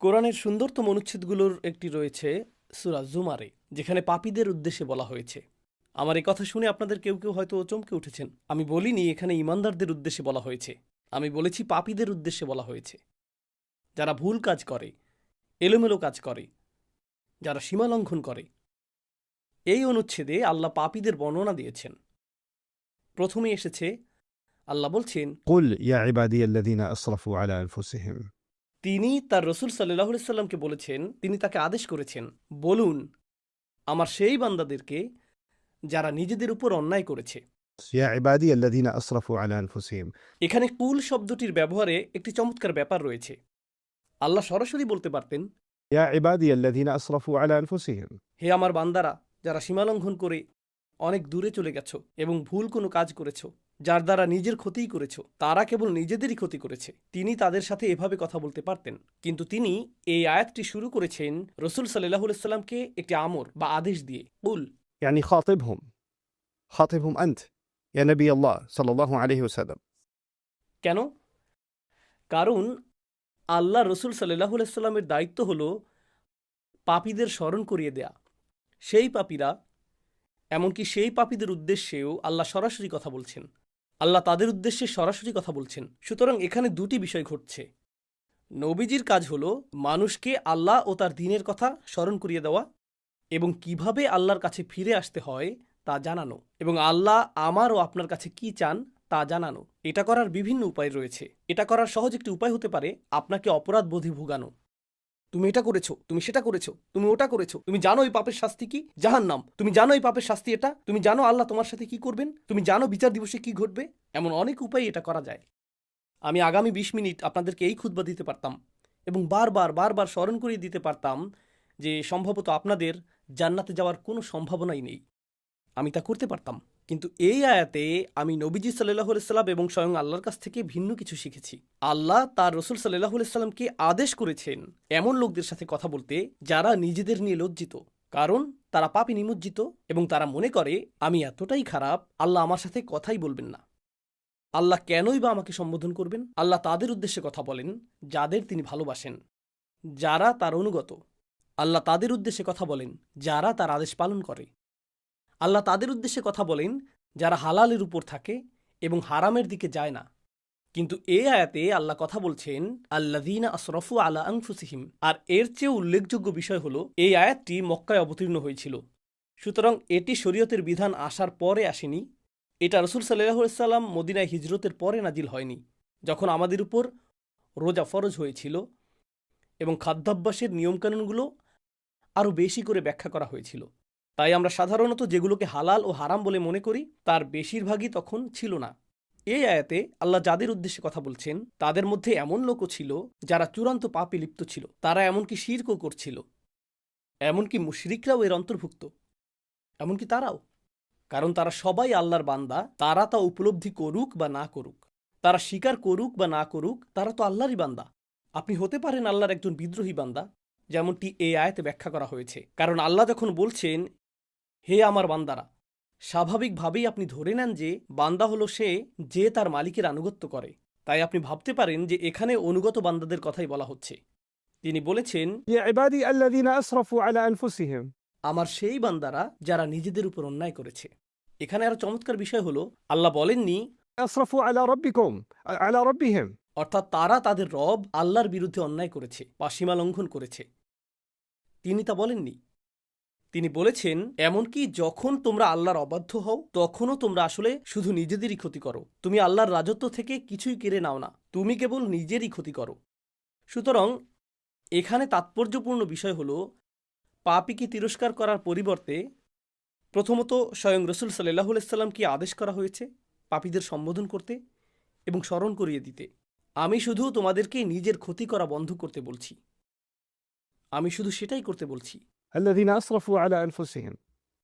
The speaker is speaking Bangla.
কোরআনের সুন্দরতম অনুচ্ছেদগুলোর একটি রয়েছে সুরা জুমারে, যেখানে পাপীদের উদ্দেশ্যে বলা হয়েছে। আমার এই কথা শুনে আপনাদের কেউ কেউ হয়তো চমকে উঠেছেন। আমি বলিনি এখানে ইমানদারদের উদ্দেশ্যে বলা হয়েছে। আমি বলেছি পাপীদের উদ্দেশ্যে বলা হয়েছে। যারা ভুল কাজ করে, এলোমেলো কাজ করে, যারা সীমা লঙ্ঘন করে, এই অনুচ্ছেদে আল্লাহ পাপীদের বর্ণনা দিয়েছেন। প্রথমে এসেছে, আল্লাহ বলছেন তিনি তার রসুল সাল্লাহ সাল্লামকে বলেছেন তিনি তাকে আদেশ করেছেন বলুন আমার সেই বান্দাদেরকে যারা নিজেদের উপর অন্যায় করেছে। এখানে কুল শব্দটির ব্যবহারে একটি চমৎকার ব্যাপার রয়েছে। আল্লাহ সরাসরি বলতে পারতেন হে আমার বান্দারা যারা সীমালঙ্ঘন করে অনেক দূরে চলে গেছ এবং ভুল কোনো কাজ করেছ যার দ্বারা নিজের ক্ষতিই করেছো তারা কেবল নিজেদেরই ক্ষতি করেছে তিনি তাদের সাথে এভাবে কথা বলতে পারতেন কিন্তু তিনি এই আয়াতটি শুরু করেছেন রসুল সাল্লাহ সাল্লামকে একটি আমর বা আদেশ দিয়ে উল يعني خاطبهم خاطبهم أنت يا نبي الله صلى الله عليه وسلم কেন কারণ আল্লাহ রসুল সাল্লাহ সাল্লামের দায়িত্ব হল পাপীদের স্মরণ করিয়ে দেয়া সেই পাপীরা এমনকি সেই পাপীদের উদ্দেশ্যেও আল্লাহ সরাসরি কথা বলছেন আল্লাহ তাদের উদ্দেশ্যে সরাসরি কথা বলছেন। সুতরাং এখানে দুটি বিষয় ঘটছে। নবীজির কাজ হল মানুষকে আল্লাহ ও তার দিনের কথা স্মরণ করিয়ে দেওয়া এবং কীভাবে আল্লাহর কাছে ফিরে আসতে হয় তা জানানো এবং আল্লাহ আমার ও আপনার কাছে কি চান তা জানানো। এটা করার বিভিন্ন উপায় রয়েছে। এটা করার সহজ একটি উপায় হতে পারে আপনাকে অপরাধ বোধে ভুগানো। তুমি এটা করেছ, তুমি সেটা করেছ, তুমি ওটা করেছ, তুমি জানো এই পাপের শাস্তি কি? জাহান নাম তুমি জানো এই পাপের শাস্তি এটা? তুমি জানো আল্লাহ তোমার সাথে কি করবেন? তুমি জানো বিচার দিবসে কি ঘটবে? এমন অনেক উপায় এটা করা যায়। আমি আগামী বিশ মিনিট আপনাদেরকে এই খুতবা দিতে পারতাম এবং বারবার বারবার স্মরণ করিয়ে দিতে পারতাম যে সম্ভবত আপনাদের জান্নাতে যাওয়ার কোনো সম্ভাবনাই নেই। আমি তা করতে পারতাম। কিন্তু এই আয়াতে আমি নবীজি সাল্লাহ সাল্লাম এবং স্বয়ং আল্লাহর কাছ থেকে ভিন্ন কিছু শিখেছি। আল্লাহ তার রসুল সাল্লাহ সাল্লামকে আদেশ করেছেন এমন লোকদের সাথে কথা বলতে যারা নিজেদের নিয়ে লজ্জিত। কারণ তারা পাপে নিমজ্জিত এবং তারা মনে করে, আমি এতটাই খারাপ, আল্লাহ আমার সাথে কথাই বলবেন না। আল্লাহ কেনই বা আমাকে সম্বোধন করবেন? আল্লাহ তাদের উদ্দেশ্যে কথা বলেন যাদের তিনি ভালোবাসেন, যারা তার অনুগত। আল্লাহ তাদের উদ্দেশ্যে কথা বলেন যারা তার আদেশ পালন করে। আল্লাহ তাদের উদ্দেশ্যে কথা বলেন, যারা হালালের উপর থাকে এবং হারামের দিকে যায় না। কিন্তু এ আয়াতে আল্লাহ কথা বলছেন আল্লাদিনা আসরফু আলা আংফুসিহিম আর এর চেয়ে উল্লেখযোগ্য বিষয় হল, এই আয়াতটি মক্কায় অবতীর্ণ হয়েছিল। সুতরাং এটি শরীয়তের বিধান আসার পরে আসেনি। এটা রসুল সাল্লাম মদিনায় হিজরতের পরে নাজিল হয়নি, যখন আমাদের উপর রোজা ফরজ হয়েছিল এবং খাদ্যাভ্যাসের নিয়মকানুনগুলো আরও বেশি করে ব্যাখ্যা করা হয়েছিল। তাই আমরা সাধারণত যেগুলোকে হালাল ও হারাম বলে মনে করি, তার বেশিরভাগই তখন ছিল না। এই আয়াতে আল্লাহ যাদের উদ্দেশ্যে কথা বলছেন, তাদের মধ্যে এমন লোকও ছিল যারা চূড়ান্ত পাপে লিপ্ত ছিল, তারা এমনকি শিরকও করছিল। এমনকি মুশরিকরাও এর অন্তর্ভুক্ত। এমনকি তারাও। কারণ তারা সবাই আল্লাহর বান্দা, তারা তা উপলব্ধি করুক বা না করুক। তারা স্বীকার করুক বা না করুক, তারা তো আল্লাহরই বান্দা। আপনি হতে পারেন আল্লাহর একজন বিদ্রোহী বান্দা, যেমনটি এই আয়াতে ব্যাখ্যা করা হয়েছে। কারণ আল্লাহ যখন বলছেন হে আমার বান্দারা স্বাভাবিকভাবেই আপনি ধরে নেন যে বান্দা হলো সে যে তার মালিকের আনুগত্য করে। তাই আপনি ভাবতে পারেন যে এখানে অনুগত বান্দাদের কথাই বলা হচ্ছে। তিনি বলেছেন আমার সেই বান্দারা যারা নিজেদের উপর অন্যায় করেছে। এখানে আরও চমৎকার বিষয় হল আল্লাহ বলেননি অর্থাৎ তারা তাদের রব আল্লাহর বিরুদ্ধে অন্যায় করেছে বা সীমা লঙ্ঘন করেছে। তিনি তা বলেননি তিনি বলেছেন, এমনকি যখন তোমরা আল্লাহর অবাধ্য হও, তখনও তোমরা আসলে শুধু নিজেদেরই ক্ষতি করো। তুমি আল্লাহর রাজত্ব থেকে কিছুই কেড়ে নাও না, তুমি কেবল নিজেরই ক্ষতি করো। সুতরাং, এখানে তাৎপর্যপূর্ণ বিষয় হল পাপিকে তিরস্কার করার পরিবর্তে প্রথমত স্বয়ং রসুল সাল্লাহ সাল্লামকে আদেশ করা হয়েছে পাপীদের সম্বোধন করতে এবং স্মরণ করিয়ে দিতে? আমি শুধু তোমাদেরকে নিজের ক্ষতি করা বন্ধ করতে বলছি। আমি শুধু সেটাই করতে বলছি। الذين أسرفوا على أنفسهم.